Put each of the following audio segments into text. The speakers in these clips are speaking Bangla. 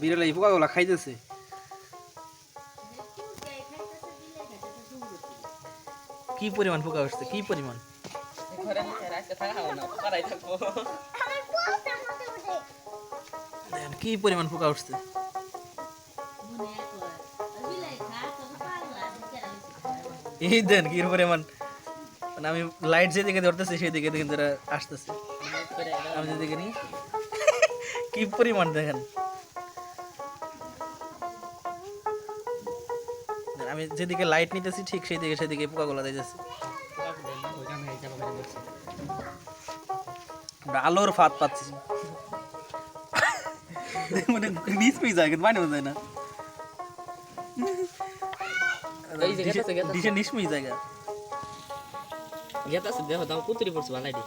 বিড়াল এই পোকাগুলা খাইতেছে। কি পরিমাণ পোকা উঠছে? কি পরিমাণ? কি পরিমাণ পোকা উঠছে? এই দেন, কি পরিমাণ? মানে আমি লাইট যেদিকে ধরতেছি সেদিকে দেখেন তারা আসতেছে। আমি যেদিকে নিই, কি পরিমাণ দেখেন? আমি যেদিকে লাইট নিতেছি ঠিক সেই দিকে সেদিকে পোকাগুলো দিতেছি আলোর ফাঁদ পাচ্ছি। মানে নিচ পেয়ে যায় কিন্তু বানিয়ে যায় না। এই যে গেছে, গেছে। ডিশে নিষ্মই জায়গা। গেতাছে দেখো দাম কুতুরি পড়ছে ভালাইডি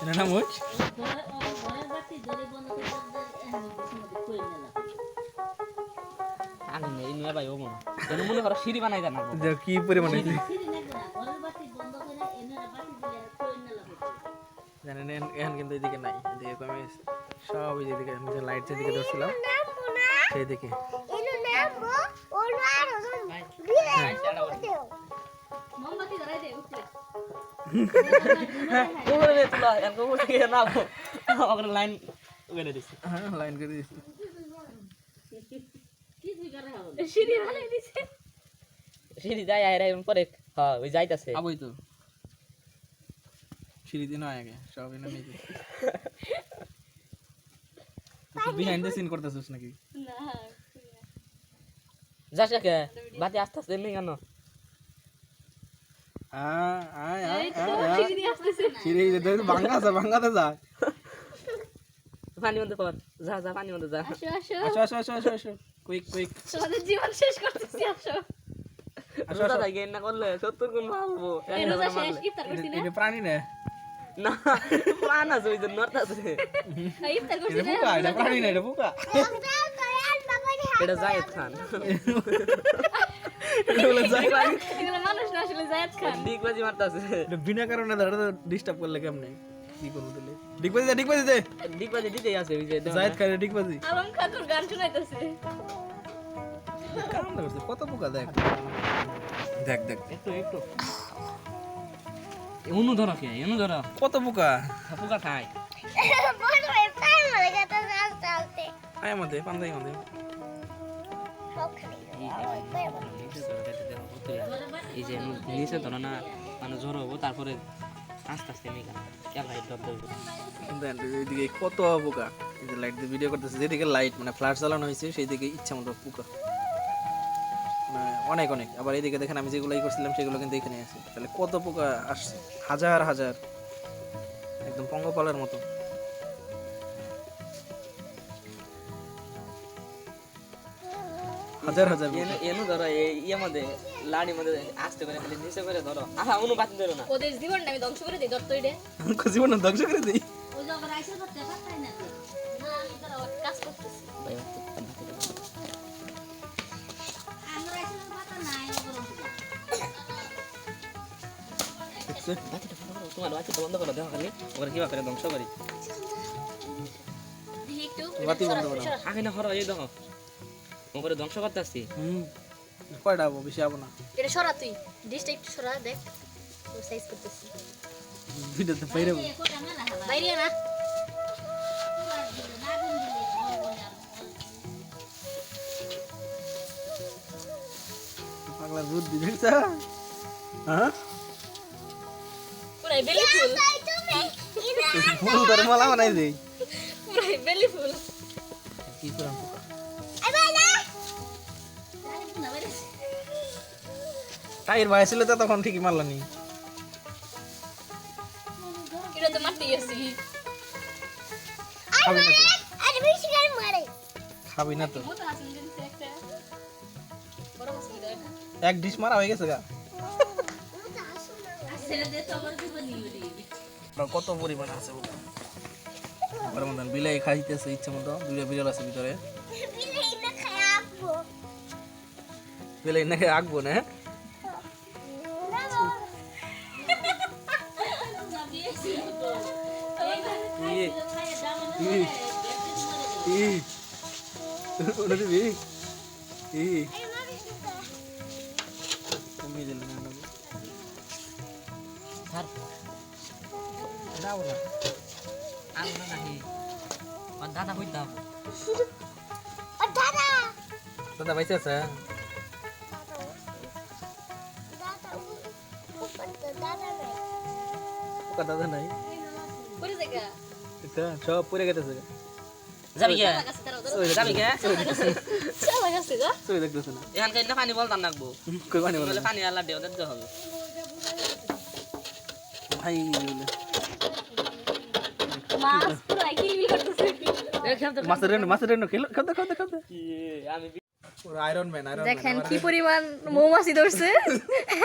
এটা নাম নয় ভাই ও মনে যেন মনে করো সিঁড়ি বানাই দেন কি পরিমাণে জানেন এখন কিন্তু এদিকে নাই। এদিকে কমে গেছে সব এই যেদিকে আমি যে লাইট যেদিকে ধরছিলাম সেই দিকে ওরে করে গিয়ে না লাইন বেলে দিছি। সিঁড়ি আয় রে পরে হ্যাঁ ওই যাইতাছে। আবই তো। সিঁড়ি দিন আগে সব এনে নিয়ে বিহাইন্ড দ্য সিন করতেছিস নাকি? যাস কে বাতি আস্তে আস্তে এমনি কেন? পানি মধ্যে পর যা যা পানি মধ্যে যা। আসো আসো আসো আসো আসো। কুইক কুইক তোমাদের জীবন শেষ করতেছি আসো। আসো রোজা আসো। না করলে সত্তর গুণ মারবো। এই রোজা শেষ ইফতার করছি না? এটা প্রাণী না। না প্রাণ আছে ওই জন্য নড়তাছে হ্যাঁ, ইফতার করছি এটা না পোকা এটা প্রাণী না এটা পোকা এটা জায়েদ খান। মানুষ না আসলে জায়েদ খান। ডিগবাজি মারতাছে। এটা বিনা কারণে ধরে ডিস্টার্ব করলে কেমনে? করব তাহলে ডিগবাজি দে ডিগবাজি দে। ডিগবাজি দিতেই আছে ওই যে জায়েদ খায় ডিগবাজি। আলম খাতুর গান শোনাইতেছে। কাম না করছে কত পোকা দেখ। দেখ দেখ। একটু একটু। অনু ধরো কে? অনু ধরো। কত পোকা? পোকা খায় আয় আমাদের পান্দাই আমাদের এই যে নিচে ধরো না মানে জ্বর হব তারপরে আস্তে আস্তে নিয়ে লাইট ডব এইদিকে কত পোকা। এই যে লাইট দিয়ে ভিডিও করতেছে, যেদিকে লাইট মানে ফ্ল্যাশ চালানো হয়েছে সেই দিকে ইচ্ছা মতো পোকা। মানে অনেক অনেক। আবার এইদিকে দেখেন আমি যেগুলো করছিলাম, সেগুলো কিন্তু এখানে আছে। তাহলে কত পোকা আসছে? হাজার হাজার। একদম পঙ্গপালের মতো। হাজার হাজার। এনু ধরো এই ইয়ে মধ্যে লাড়ি মধ্যে আস্তে করে খালি নিচে করে ধরো। আহা অনু বাতি ধরো না। ওদের জীবনটা আমি ধ্বংস করে দিই দত্ত এটা। জীবন ধ্বংস করে দিই। ওই যখন আইসা করতে পারতাই না না আমি তারা কাজ করতেছি। আমরা আইসা পাতা নাই দেখছে? বাতিটা বন্ধ করো তোমার বাতিটা বন্ধ করো দেখো খালি ওখানে কিবা করে ধ্বংস করি। বাতি বন্ধ করো। আগে না হরো এই দেখো। ওপরে ধ্বংস করতে আসছি হুম কয়টা হব? বেশি হব না। এটা সরা তুই। ডিশটা একটু সরা দেখ। সাইজ করতেছি। ভিডিওতে বাইরে বাইরে না। পাগলা বুদ্ধি দেখছা হ্যাঁ? পুরাই বেলি ফুল। ফুল তোর মালা বানাই দেই পুরাই বেলি ফুল। কি করাম? টাইর ভাই ছিল তো তখন ঠিকই মারলানি এটা তো খাবি না তো? খাবি না তো? এক ডিশ মারা হয়ে গেছে গা। কত পরিমাণ আছে বিলাই খাইতেছে ইচ্ছে মতো। দুইটা বিড়াল আছে ভিতরে। বিলাই না নাকি আঁকবো না? ওটা দিবি ই কমিয়ে দিল না। যাব না আমি না নাহি। আর দাদা হই দাও? দাদা! বাইসে আছে? দাদা নাই। করে দেখা এটা সব পড়ে গেছে। যাবি কে? যাবি কে? চা গেছে গো। সই দেখতেছে না। এখান কাইলে পানি বলতাম নাকবো কই পানি বলে পানি আল্লাহ দেও দিতে হবে। ভাই মাছ পুরো কিলবিল করতেছে। মাছের রেন্ড মাছের রেন্ড খেলো খেলতে খেলতে খেলতে। আমি আয়রন ম্যান আয়রন দেখেন কি পরিমাণ মৌমাছি ধরছে।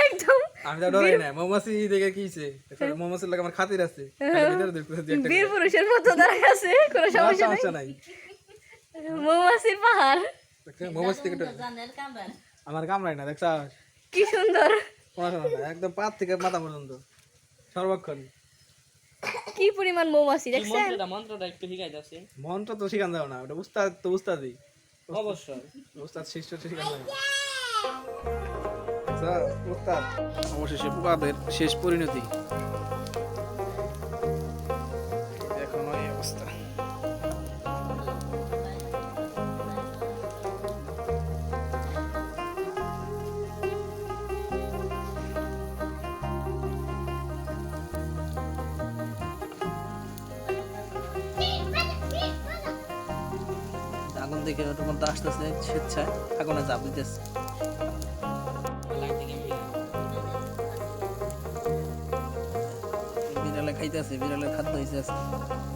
একদম আমি তো ডরাই না মৌমাছি দেখে কি হইছে মৌমাছির লাগে আমার খাতির আছে। ভিতরে দেখতেছে একটা বীর পুরুষের মতো দাঁড়ায় আছে কোনো সমস্যা নাই। মৌমাছির পাহাড়। মৌমাছি থেকে আমার কামড়ায় না দেখছ? কি সুন্দর। একদম পাত থেকে মাথা পর্যন্ত। সর্বক্ষণ। কি পরিমাণ মৌমাছি দেখছেন? মন্ত্রটা একটু শিখাই যাচ্ছে। মন্ত্র তো শিখান যাও না ওটা উস্তাদ তো উস্তাদি। অবশ্যই। ওস্তাদ অবশেষে বাদের শেষ পরিণতি। দেখে ওটার মধ্যে আসতেছে স্বেচ্ছায় আগুনে চাপ দিতেছে। বিড়ালে খাইতেছে বিড়ালের খাদ্য আজকে